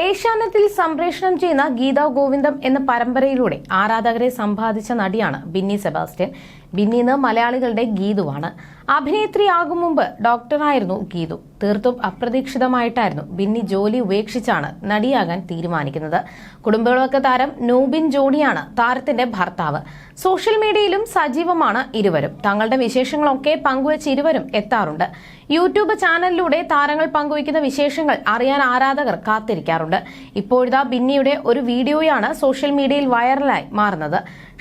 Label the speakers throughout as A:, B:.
A: ഏഷ്യാനെറ്റിൽ സംപ്രേഷണം ചെയ്യുന്ന ഗീതാ ഗോവിന്ദം എന്ന പരമ്പരയിലൂടെ ആരാധകരെ സമ്പാദിച്ച നടിയാണ് ബിന്നി സെബാസ്റ്റ്യൻ. ബിന്നി എന്ന് മലയാളികളുടെ ഗീതുവാണ്. അഭിനേത്രിയാകും മുമ്പ് ഡോക്ടറായിരുന്നു ഗീതു. തീർത്തും അപ്രതീക്ഷിതമായിട്ടായിരുന്നു ബിന്നി ജോലി ഉപേക്ഷിച്ചാണ് നടിയാകാൻ തീരുമാനിക്കുന്നത്. കുടുംബവിളക്ക് താരം നൂബിൻ ജോണിയാണ് താരത്തിന്റെ ഭർത്താവ്. സോഷ്യൽ മീഡിയയിലും സജീവമാണ് ഇരുവരും. തങ്ങളുടെ വിശേഷങ്ങളൊക്കെ പങ്കുവച്ച് ഇരുവരും എത്താറുണ്ട്. യൂട്യൂബ് ചാനലിലൂടെ താരങ്ങൾ പങ്കുവയ്ക്കുന്ന വിശേഷങ്ങൾ അറിയാൻ ആരാധകർ കാത്തിരിക്കാറുണ്ട്. ഇപ്പോഴിതാ ബിന്നിയുടെ ഒരു വീഡിയോയാണ് സോഷ്യൽ മീഡിയയിൽ വൈറലായി മാറുന്നത്.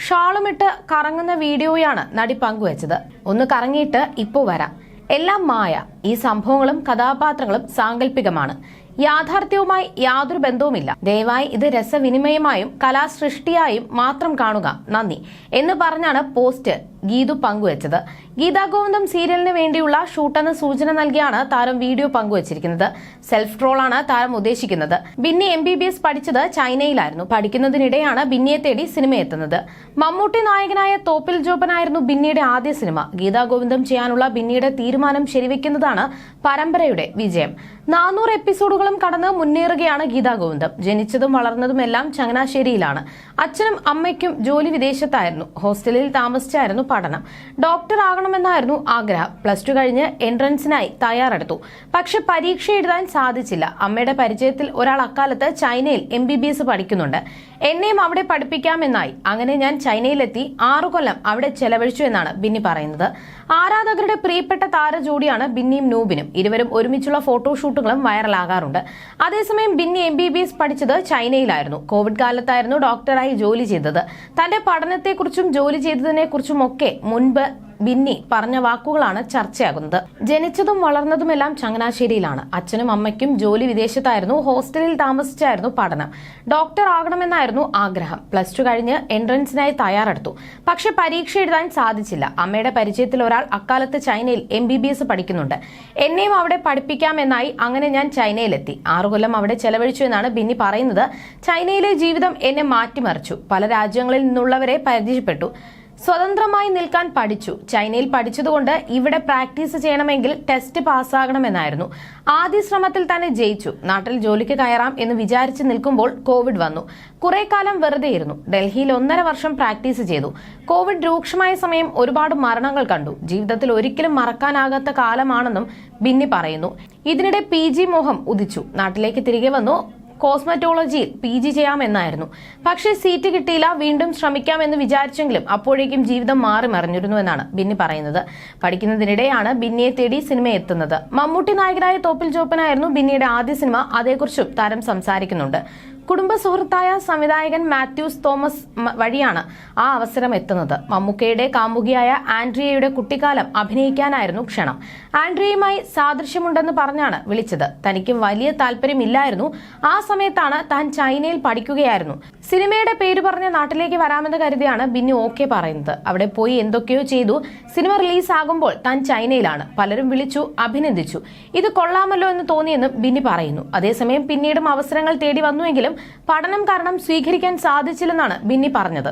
A: ഷാളുമിട്ട് കറങ്ങുന്ന വീഡിയോയാണ് നടി പങ്കുവച്ചത്. ഒന്ന് കറങ്ങിയിട്ട് ഇപ്പോൾ വരാം. എല്ലാം മായ. ഈ സംഭവങ്ങളും കഥാപാത്രങ്ങളും സാങ്കല്പികമാണ് യാഥാർത്ഥ്യവുമായി യാതൊരു ബന്ധവുമില്ല. ദയവായി ഇത് രസവിനിമയമായും കലാസൃഷ്ടിയായും മാത്രം കാണുക. നന്ദി. എന്ന് പറഞ്ഞാണ് പോസ്റ്റ് ഗീതു പങ്കുവച്ചത്. ഗീതാഗോവിന്ദം സീരിയലിന് വേണ്ടിയുള്ള ഷൂട്ടെന്ന സൂചന നൽകിയാണ് താരം വീഡിയോ പങ്കുവച്ചിരിക്കുന്നത്. സെൽഫ് ട്രോളാണ് താരം ഉദ്ദേശിക്കുന്നത്. Binny M B B S പഠിച്ചത് ചൈനയിലായിരുന്നു. പഠിക്കുന്നതിനിടെയാണ് ബിന്നിയെ തേടി സിനിമ എത്തുന്നത് മമ്മൂട്ടി നായകനായ തോപ്പിൽ ജോബനായിരുന്നു ബിന്നിയുടെ ആദ്യ സിനിമ. ഗീതാഗോവിന്ദം ചെയ്യാനുള്ള ബിന്നിയുടെ തീരുമാനം ശരിവെക്കുന്നതാണ് പരമ്പരയുടെ വിജയം. നാനൂറ് എപ്പിസോഡുകളും കടന്ന് മുന്നേറുകയാണ് ഗീതാഗോവിന്ദം ജനിച്ചതും വളർന്നതുമെല്ലാം ചങ്ങനാശ്ശേരിയിലാണ്. അച്ഛനും അമ്മയ്ക്കും ജോലി വിദേശത്തായിരുന്നു. ഹോസ്റ്റലിൽ താമസിച്ചായിരുന്നു പഠനം. ഡോക്ടർ ആകണമെന്നായിരുന്നു ആഗ്രഹം. പ്ലസ് ടു കഴിഞ്ഞ് എൻട്രൻസിനായി തയ്യാറെടുത്തു. പക്ഷെ പരീക്ഷ എഴുതാൻ സാധിച്ചില്ല. അമ്മയുടെ പരിചയത്തിൽ ഒരാൾ അക്കാലത്ത് ചൈനയിൽ എം പഠിക്കുന്നുണ്ട്. എന്നെയും അവിടെ പഠിപ്പിക്കാമെന്നായി. അങ്ങനെ ഞാൻ ചൈനയിലെത്തി ആറു കൊല്ലം അവിടെ ചെലവഴിച്ചു എന്നാണ് ബിന്നി പറയുന്നത്. ആരാധകരുടെ പ്രിയപ്പെട്ട താര ജോഡിയാണ് ബിന്നിയും നൂബിനും. ഇരുവരും ഒരുമിച്ചുള്ള ഫോട്ടോഷൂട്ടുകളും വൈറലാകാറുണ്ട്. അതേസമയം Binny M B B S പഠിച്ചത് ചൈനയിലായിരുന്നു. കോവിഡ് കാലത്തായിരുന്നു ഡോക്ടറായി ജോലി ചെയ്തത്. തന്റെ പഠനത്തെക്കുറിച്ചും ജോലി ചെയ്തതിനെക്കുറിച്ചും ഒക്കെ മുൻപ് ബിന്നി പറഞ്ഞ വാക്കുകളാണ് ചർച്ചയാകുന്നത്. ജനിച്ചതും വളർന്നതുമെല്ലാം ചങ്ങനാശ്ശേരിയിലാണ്. അച്ഛനും അമ്മയ്ക്കും ജോലി വിദേശത്തായിരുന്നു. ഹോസ്റ്റലിൽ താമസിച്ചായിരുന്നു പഠനം. ഡോക്ടർ ആകണമെന്നായിരുന്നു ആഗ്രഹം. പ്ലസ് ടു കഴിഞ്ഞ് എൻട്രൻസിനായി തയ്യാറെടുത്തു. പക്ഷെ പരീക്ഷ എഴുതാൻ സാധിച്ചില്ല. അമ്മയുടെ പരിചയത്തിൽ ഒരാൾ അക്കാലത്ത് ചൈനയിൽ എം ബി ബി എസ് പഠിക്കുന്നുണ്ട്. എന്നെയും അവിടെ പഠിപ്പിക്കാമെന്നായി അങ്ങനെ ഞാൻ ചൈനയിലെത്തി. ആറു കൊല്ലം അവിടെ ചെലവഴിച്ചു എന്നാണ് ബിന്നി പറയുന്നത്. ചൈനയിലെ ജീവിതം എന്നെ മാറ്റിമറിച്ചു. പല രാജ്യങ്ങളിൽ നിന്നുള്ളവരെ പരിചയപ്പെട്ടു. സ്വതന്ത്രമായി നിൽക്കാൻ പഠിച്ചു. ചൈനയിൽ പഠിച്ചതുകൊണ്ട് ഇവിടെ പ്രാക്ടീസ് ചെയ്യണമെങ്കിൽ ടെസ്റ്റ് പാസ്സാകണമെന്നായിരുന്നു. ആദ്യ ശ്രമത്തിൽ തന്നെ ജയിച്ചു. നാട്ടിൽ ജോലിക്ക് കയറാം എന്ന് വിചാരിച്ചു നിൽക്കുമ്പോൾ കോവിഡ് വന്നു. കുറെ കാലം വെറുതെ ഇരുന്നു. ഡൽഹിയിൽ ഒന്നര വർഷം പ്രാക്ടീസ് ചെയ്തു. കോവിഡ് രൂക്ഷമായ സമയം ഒരുപാട് മരണങ്ങൾ കണ്ടു. ജീവിതത്തിൽ ഒരിക്കലും മറക്കാനാകാത്ത കാലമാണെന്നും ബിന്നി പറയുന്നു. ഇതിനിടെ പി ജി മോഹം ഉദിച്ചു. നാട്ടിലേക്ക് തിരികെ വന്നു. കോസ്മറ്റോളജിയിൽ പി ജി ചെയ്യാമെന്നായിരുന്നു. പക്ഷേ സീറ്റ് കിട്ടിയില്ല വീണ്ടും ശ്രമിക്കാമെന്ന് വിചാരിച്ചെങ്കിലും അപ്പോഴേക്കും ജീവിതം മാറി മറിഞ്ഞിരുന്നു എന്നാണ് ബിന്നി പറയുന്നത്. പഠിക്കുന്നതിനിടെയാണ് ബിന്നിയെ തേടി സിനിമ എത്തുന്നത്. മമ്മൂട്ടി നായകനായ തോപ്പിൽ ജോപ്പനായിരുന്നു ബിന്നിയുടെ ആദ്യ സിനിമ. അതേക്കുറിച്ചും താരം സംസാരിക്കുന്നുണ്ട്. കുടുംബ സുഹൃത്തായ സംവിധായകൻ മാത്യൂസ് തോമസ് വഴിയാണ് ആ അവസരം എത്തുന്നത്. മമ്മൂക്കയുടെ കാമുകിയായ ആൻഡ്രിയയുടെ കുട്ടിക്കാലം അഭിനയിക്കാനായിരുന്നു ക്ഷണം. ആൻഡ്രിയയുമായി സാദൃശ്യമുണ്ടെന്ന് പറഞ്ഞാണ് വിളിച്ചത്. തനിക്ക് വലിയ താല്പര്യമില്ലായിരുന്നു. ആ സമയത്താണ് താൻ ചൈനയിൽ പഠിക്കുകയായിരുന്നു. സിനിമയുടെ പേര് പറഞ്ഞ് നാട്ടിലേക്ക് വരാമെന്ന് കരുതിയാണ് ബിന്നി ഓക്കെ പറയുന്നത്. അവിടെ പോയി എന്തൊക്കെയോ ചെയ്തു. സിനിമ റിലീസാകുമ്പോൾ താൻ ചൈനയിലാണ്. പലരും വിളിച്ചു അഭിനന്ദിച്ചു. ഇത് കൊള്ളാമല്ലോ എന്ന് തോന്നിയെന്നും ബിന്നി പറയുന്നു. അതേസമയം പിന്നീടും അവസരങ്ങൾ തേടി വന്നുവെങ്കിലും പഠനം കാരണം സ്വീകരിക്കാൻ സാധിച്ചില്ലെന്നാണ് ബിന്നി പറഞ്ഞത്.